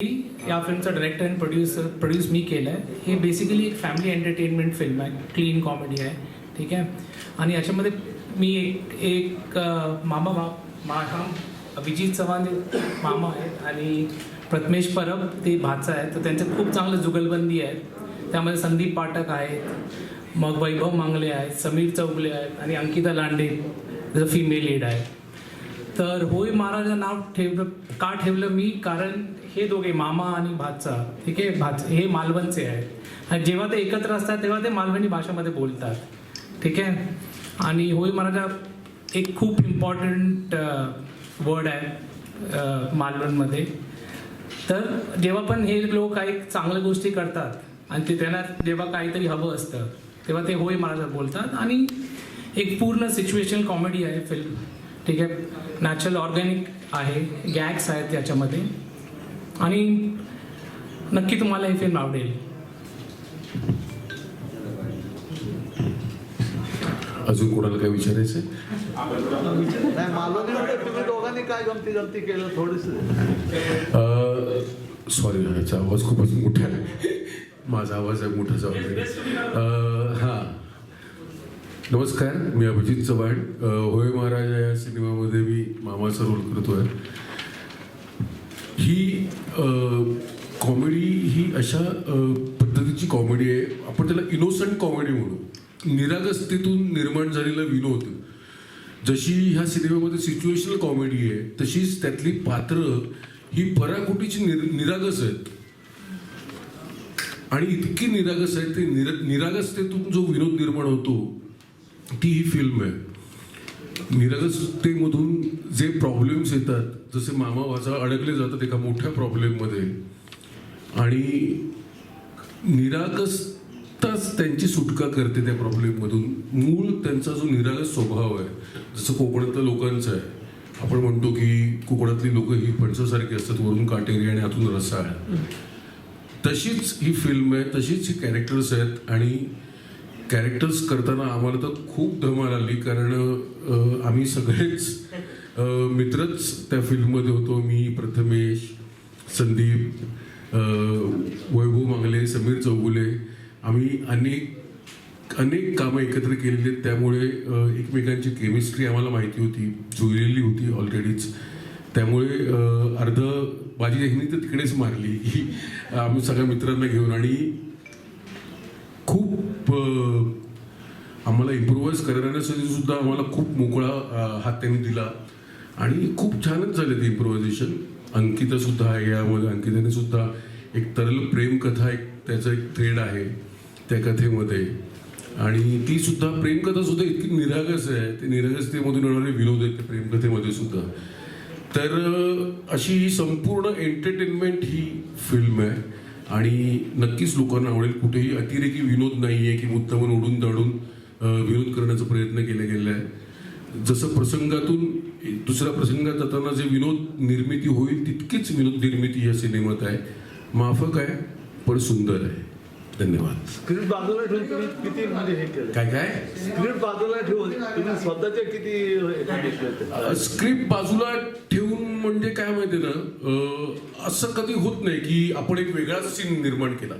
या फिल्मचा director and producer produce मी केलं आहे हे बेसिकली एक फॅमिली एंटरटेनमेंट फिल्म आहे. क्लीन कॉमेडी आहे. ठीक आहे? आणि याच्यामध्ये मी एक एक मामा मा माझा अभिजित चव्हाण मामा आहेत आणि प्रथमेश परब ते भाचा आहेत. तर त्यांचं खूप चांगलं जुगलबंदी आहे त्यामध्ये संदीप पाठक आहेत. मग वैभव मांगले आहेत. समीर चौगले आहेत. आणि अंकिता लांडे ज फिमेल लीड आहे तर होय महाराजा नाव ठेवलं का ठेवलं मी? कारण हे दोघे मामा आणि भाचा ठीक आहे भाच हे मालवणचे आहेत. आणि जेव्हा ते एकत्र असतात तेव्हा ते मालवणी भाषेमध्ये बोलतात. ठीक आहे? आणि होय महाराजा एक खूप इम्पॉर्टंट वर्ड आहे मालवणमध्ये. तर जेव्हा पण हे लोक काही चांगल्या गोष्टी करतात आणि ते त्यांना जेव्हा काहीतरी हवं असतं तेव्हा ते होय महाराजा बोलतात. आणि एक पूर्ण सिच्युएशन कॉमेडी आहे फिल्म ठीक आहे? नॅचरल ऑर्गॅनिक आहे गॅग्स आहेत त्याच्यामध्ये आणि नक्की तुम्हाला ही फिल्म आवडेल. अजून कोणाला काय विचारायचं नाही मालवणीमध्ये तुम्ही दोघांनी काय गमती गमती केलं थोडीस सॉरी ह्याचा आवाज खूपच मोठा आहे. माझा आवाज आहे मोठाच आवाज आहे हां. नमस्कार मी अभिजित चव्हाण. होय महाराजा या सिनेमामध्ये मी मामाचा रोल करतोय. ही कॉमेडी ही अशा पद्धतीची कॉमेडी आहे. आपण त्याला इनोसंट कॉमेडी म्हणू. निरागसतेतून निर्माण झालेला विनोद. जशी ह्या सिनेमामध्ये सिच्युएशनल कॉमेडी आहे तशीच त्यातली पात्र ही पराकोटीची निर निरागस आहेत. आणि इतकी निरागस आहेत ते निर निरागसतेतून जो विनोद निर्माण होतो ती ही फिल्म आहे. निरागसतेमधून जे प्रॉब्लेम्स येतात जसे मामा वाचा अडकले जातात एका मोठ्या प्रॉब्लेममध्ये आणि निरागसताच त्यांची सुटका करते त्या प्रॉब्लेममधून मूळ त्यांचा जो निरागस स्वभाव आहे जसं कोकणातल्या लोकांचा आहे. आपण म्हणतो की कोकणातली लोक ही फणसासारखी असतात वरून काटेरी आणि आतून रसाळ. तशीच ही फिल्म आहे तशीच ही कॅरेक्टर्स आहेत आणि कॅरेक्टर्स करताना आम्हाला तर खूप धमाल आली कारण आम्ही सगळेच मित्रच त्या फिल्ममध्ये होतो. मी प्रथमेश संदीप वैभव मांगले समीर चौगुले. आम्ही अनेक अनेक कामं एकत्र केलेली आहेत. त्यामुळे एकमेकांची केमिस्ट्री आम्हाला माहिती होती. जुळलेली होती ऑलरेडीच त्यामुळे अर्ध माझी ह्यांनी तर तिकडेच मारली. ही आम्ही सगळ्या मित्रांना घेऊन आणि खूप आम्हाला इम्प्रोवाइज करण्यासाठी सुद्धा आम्हाला खूप मोकळा हात त्यांनी दिला. आणि खूप छानच झाले ते इम्प्रोव्हायझेशन अंकिता सुद्धा आहे यामध्ये. अंकिताने सुद्धा एक तरल प्रेम कथा एक त्याचा एक थ्रेड आहे त्या कथेमध्ये. आणि ती सुद्धा प्रेमकथा सुद्धा इतकी निरागस आहे. ते निरागसतेमधून येणारे विनोद आहेत प्रेमकथेमध्ये सुद्धा. तर अशी ही संपूर्ण एंटरटेनमेंट ही फिल्म आहे. आणि नक्कीच लोकांना आवडेल कुठेही अतिरेकी विनोद नाही आहे की मुद्दामून ओढून दाडून विरोध विनोद करण्याचा प्रयत्न केला गेला आहे. जसं प्रसंगातून दुसऱ्या प्रसंगात जाताना जे विनोद निर्मिती होईल तितकीच विनोद निर्मिती या सिनेमात आहे. माफक आहे पण सुंदर आहे. धन्यवाद. स्क्रिप्ट बाजूला ठेवून तुम्ही किती म्हणजे हे केलं? काय काय? स्क्रिप्ट बाजूला ठेवून तुम्ही स्वतःचे किती हे स्क्रिप्ट बाजूला ठेवून म्हणजे काय माहितीये ना अं, असं कधी होत नाही की आपण एक वेगळाच सीन निर्माण केला.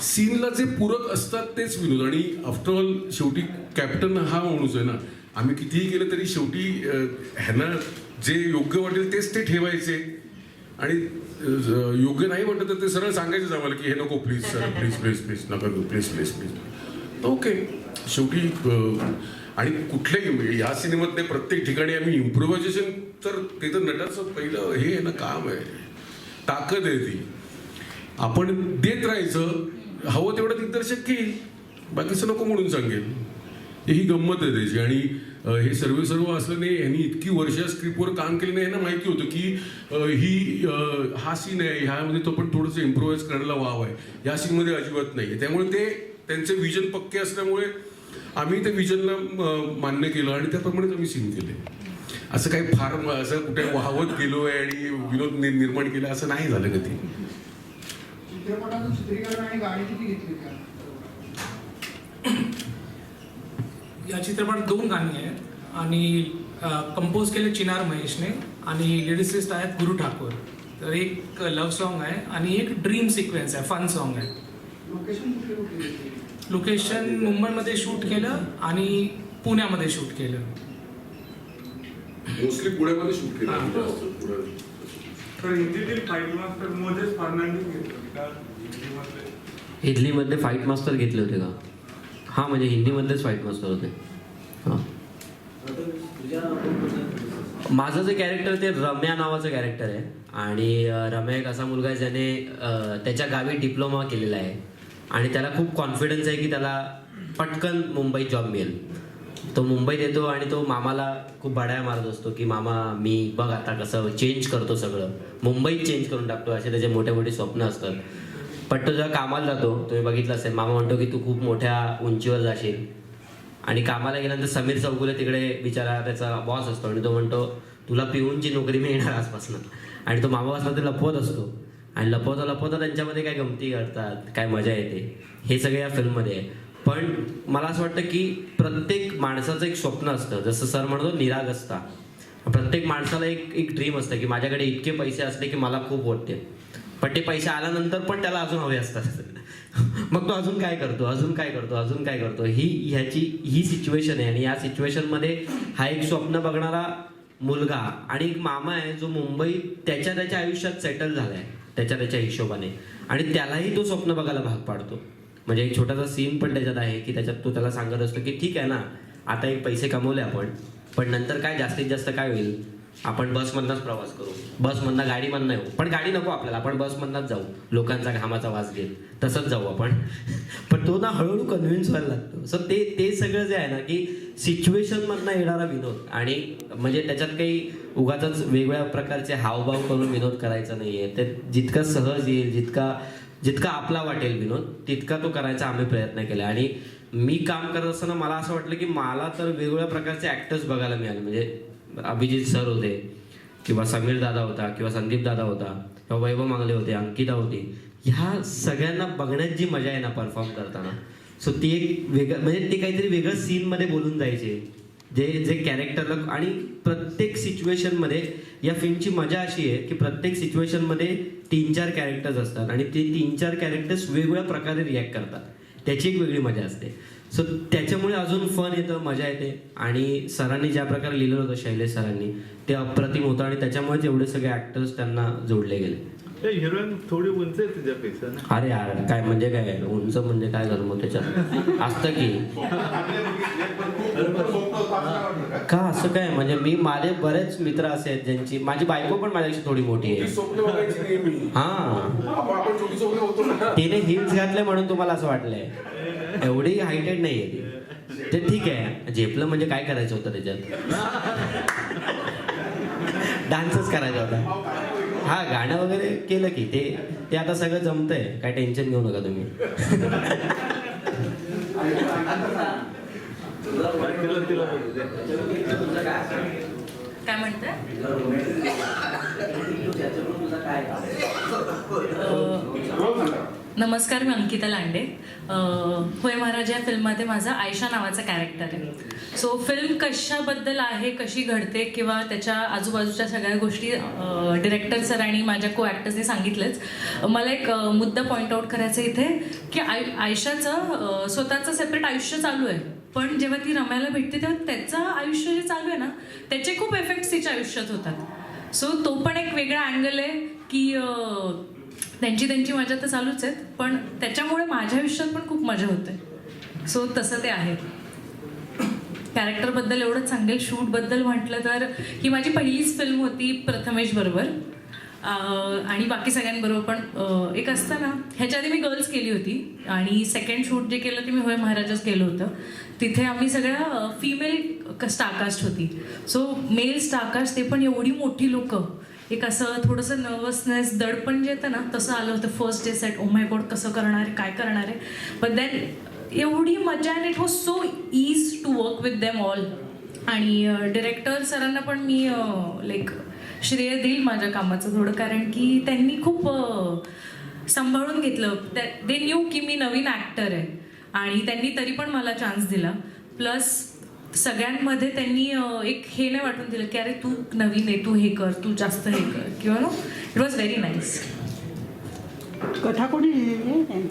सीनला जे पूरक असतात तेच विनोद. आणि आफ्टर ऑल शेवटी कॅप्टन हा माणूस आहे ना आम्ही कितीही केलं तरी शेवटी अं, ह्यांना जे योग्य वाटेल तेच ते ठेवायचे. आणि योग्य नाही वाटत तर ते सरळ सांगायचं आम्हाला की हे नको please sir please please please नका प्लीज प्लीज प्लीज ओके शेवटी आणि कुठल्याही या सिनेमातले प्रत्येक ठिकाणी आम्ही इम्प्रोव्हायझेशन तर ते तर नटाचं पहिलं हे आहे ना काम आहे. ताकद आहे ती. आपण देत राहायचं हवं तेवढं दिग्दर्शक घेईल बाकीचं नको म्हणून सांगेल ही गंमत आहे त्याची. आणि हे सर्व सर्व असल्याने यांनी इतकी वर्ष स्क्रिप्टवर काम केलं नाही यांना माहिती होतं की ही हा सीन आहे ह्यामध्ये तो पण थोडंसं इम्प्रोव्हाइज करायला वाव आहे. या सीनमध्ये अजिबात नाही आहे त्यामुळे ते त्यांचे विजन पक्के असल्यामुळे आम्ही त्या विजनला मान्य केलं आणि त्याप्रमाणेच आम्ही सीन केले. असं काही फार असं कुठे वाहवत गेलो आहे आणि विनोद निर्माण केला असं नाही झालं कधी. चित्रपटाचं चित्रीकरण आणि गाणी किती घेतली का या चित्रपटात दोन गाणी आहेत आणि कंपोज केले चिनार महेशने आणि लिरिसिस्ट आहेत गुरु ठाकूर. तर एक लव्ह सॉन्ग आहे आणि एक ड्रीम सिक्वेन्स आहे फन सॉन्ग आहे. लोकेशन मुंबईमध्ये शूट केलं आणि पुण्यामध्ये शूट केलं. मोस्टली पुण्यामध्ये शूट केलं. तर हिंदीतील फाईट मास्टर मोजेस फर्नांडिस घेतलं का? हिंदीमधले इडलीमध्ये फाईट मास्टर घेतले होते का? हां म्हणजे हिंदीमधलेच फाईट मास्टर होते. हां. माझं जे कॅरेक्टर ते रम्या नावाचं कॅरेक्टर आहे. आणि रम्या एक असा मुलगा आहे ज्याने त्याच्या गावी डिप्लोमा केलेला आहे. आणि त्याला खूप कॉन्फिडन्स आहे की त्याला पटकन मुंबईत जॉब मिळेल. तो मुंबईत येतो आणि तो मामाला खूप बडाया मारत असतो की मामा मी बघ आता कसं चेंज करतो सगळं. मुंबईत चेंज करून टाकतो. असे त्याचे मोठे मोठे स्वप्न असतात. पण तो जेव्हा कामाला जातो तुम्ही बघितलं असेल मामा म्हणतो की तू खूप मोठ्या उंचीवर जाशील. आणि कामाला गेल्यानंतर समीर चौगुले तिकडे बिचारा त्याचा बॉस असतो आणि तो म्हणतो तुला पिऊनची नोकरी मिळणार आजपासून. आणि तो मामापासून ते लपवत असतो. आणि लपवता लपवता त्यांच्यामध्ये काय गमती करतात काय मजा येते हे सगळं या फिल्ममध्ये आहे. पण मला असं वाटतं की प्रत्येक माणसाचं एक स्वप्न असतं. जसं सर म्हणतो निराग असता. प्रत्येक माणसाला एक एक ड्रीम असतं की माझ्याकडे इतके पैसे असले की मला खूप वाटते. पण ते पैसे आल्यानंतर पण त्याला अजून हवे असतात. मग तो अजून काय करतो अजून काय करतो अजून काय करतो? ही ह्याची ही सिच्युएशन आहे. आणि या सिच्युएशनमध्ये हा एक स्वप्न बघणारा मुलगा आणि एक मामा आहे जो मुंबईत त्याच्या त्याच्या आयुष्यात सेटल झालाय त्याच्या त्याच्या हिशोबाने. आणि त्यालाही तो स्वप्न बघायला भाग पाडतो. म्हणजे एक छोटासा सीन पण त्याच्यात आहे की त्याच्यात तो त्याला सांगत असतो की ठीक आहे ना आता एक पैसे कमवले आपण पण नंतर काय जास्तीत जास्त काय होईल? आपण बसमधनंच प्रवास करू. बसमधनं गाडीमधनं येऊ. पण गाडी नको आपल्याला आपण बसमधनच जाऊ. लोकांचा घामाचा वास घेत. तसंच जाऊ आपण. पण तो ना हळूहळू कन्व्हिन्स व्हायला लागतो. सो ते ते सगळं जे आहे ना की सिच्युएशनमधनं येणारा विनोद आणि म्हणजे त्याच्यात काही उगाच वेगवेगळ्या प्रकारचे हावभाव करून विनोद करायचा नाहीये. ते जितका सहज येईल जितका जितका आपला वाटेल विनोद तितका तो करायचा आम्ही प्रयत्न केला. आणि मी काम करत असताना मला असं वाटलं की मला तर वेगवेगळ्या प्रकारचे ऍक्टर्स बघायला मिळाले. म्हणजे अभिजित सर होते किंवा समीर दादा होता किंवा संदीप दादा होता किंवा वैभव मांगले होते अंकिता होती ह्या सगळ्यांना बघण्यात जी मजा आहे ना परफॉर्म करताना सो ती एक वेगळं म्हणजे ते काहीतरी वेगळं सीनमध्ये बोलून जायचे जे जे कॅरेक्टरला आणि प्रत्येक सिच्युएशनमध्ये या फिल्मची मजा अशी आहे की प्रत्येक सिच्युएशनमध्ये तीन चार कॅरेक्टर्स असतात आणि ते तीन चार कॅरेक्टर्स वेगवेगळ्या प्रकारे रिॲक्ट करतात. त्याची एक वेगळी मजा असते. सो त्याच्यामुळे अजून फन येतं मजा येते. आणि सरांनी ज्या प्रकारे लिहिलं होतं शैलेश सरांनी ते अप्रतिम होतं आणि त्याच्यामुळेच एवढे सगळे ऍक्टर्स त्यांना जोडले गेले. हिरोईन थोडी उंच आहे तुझ्यापेक्षा अरे यार काय म्हणजे काय? उंच म्हणजे काय झालं मग त्याच्यात? असतं की. का? असं काय? म्हणजे मी माझे बरेच मित्र असे आहेत ज्यांची माझी बायको पण माझ्यापेक्षा थोडी मोठी आहे. हा. तिने हिल्स घातले म्हणून तुम्हाला असं वाटलंय. एवढी हायटेड नाहीये ती. ते ठीक आहे. झेपलं म्हणजे काय करायचं होतं त्याच्यात? डान्सच करायचा होता. हा गाणं वगैरे केलं की. ते ते आता सगळं जमतंय. काय टेन्शन घेऊ नका तुम्ही. काय म्हणताय नमस्कार मी अंकिता लांडे. होय महाराज या फिल्ममध्ये माझा आयशा नावाचा कॅरेक्टर आहे. सो फिल्म कशाबद्दल आहे कशी घडते किंवा त्याच्या आजूबाजूच्या सगळ्या गोष्टी डिरेक्टर सर आणि माझ्या को ॲक्टर्सने सांगितलंच. मला एक मुद्दा पॉईंट आउट करायचा इथे की आय आयशाचं स्वतःचं सेपरेट आयुष्य चालू आहे. पण जेव्हा ती रमायला भेटते तेव्हा त्याचं आयुष्य जे चालू आहे ना त्याचे खूप इफेक्ट्स तिच्या आयुष्यात होतात. सो तो पण एक वेगळा अँगल आहे की त्यांची त्यांची मजा तर चालूच आहेत पण त्याच्यामुळे माझ्या आयुष्यात पण खूप मजा होते. सो तसं ते आहे. कॅरेक्टरबद्दल एवढंच सांगेल. शूटबद्दल म्हटलं तर ही माझी पहिलीच फिल्म होती प्रथमेश बरोबर. आणि बाकी सगळ्यांबरोबर पण एक असतं ना ह्याच्या आधी मी गर्ल्स केली होती. आणि सेकंड शूट जे केलं ते मी होय महाराजच केलं होतं. तिथे आम्ही सगळ्या फिमेल स्टारकास्ट होती. सो मेल स्टारकास्ट ते पण एवढी मोठी लोकं. एक असं थोडंसं नर्वसनेस दडपण जे येतं ना तसं आलं होतं first day set oh my god कसं करणार आहे काय करणार आहे? बट देन एवढी मजा and it was so easy to work with them all आणि डिरेक्टर सरांना पण मी लाईक श्रेय देईल माझ्या कामाचं थोडं. कारण की त्यांनी खूप सांभाळून घेतलं. दे न्यू की मी नवीन ॲक्टर आहे. आणि त्यांनी तरी पण मला चान्स दिला. प्लस सगळ्यांमध्ये त्यांनी एक हे नाही वाटून दिलं की अरे तू नवीन आहे तू हे कर तू जास्त हे कर किंवा no it was very nice कथा कोणी लिहिली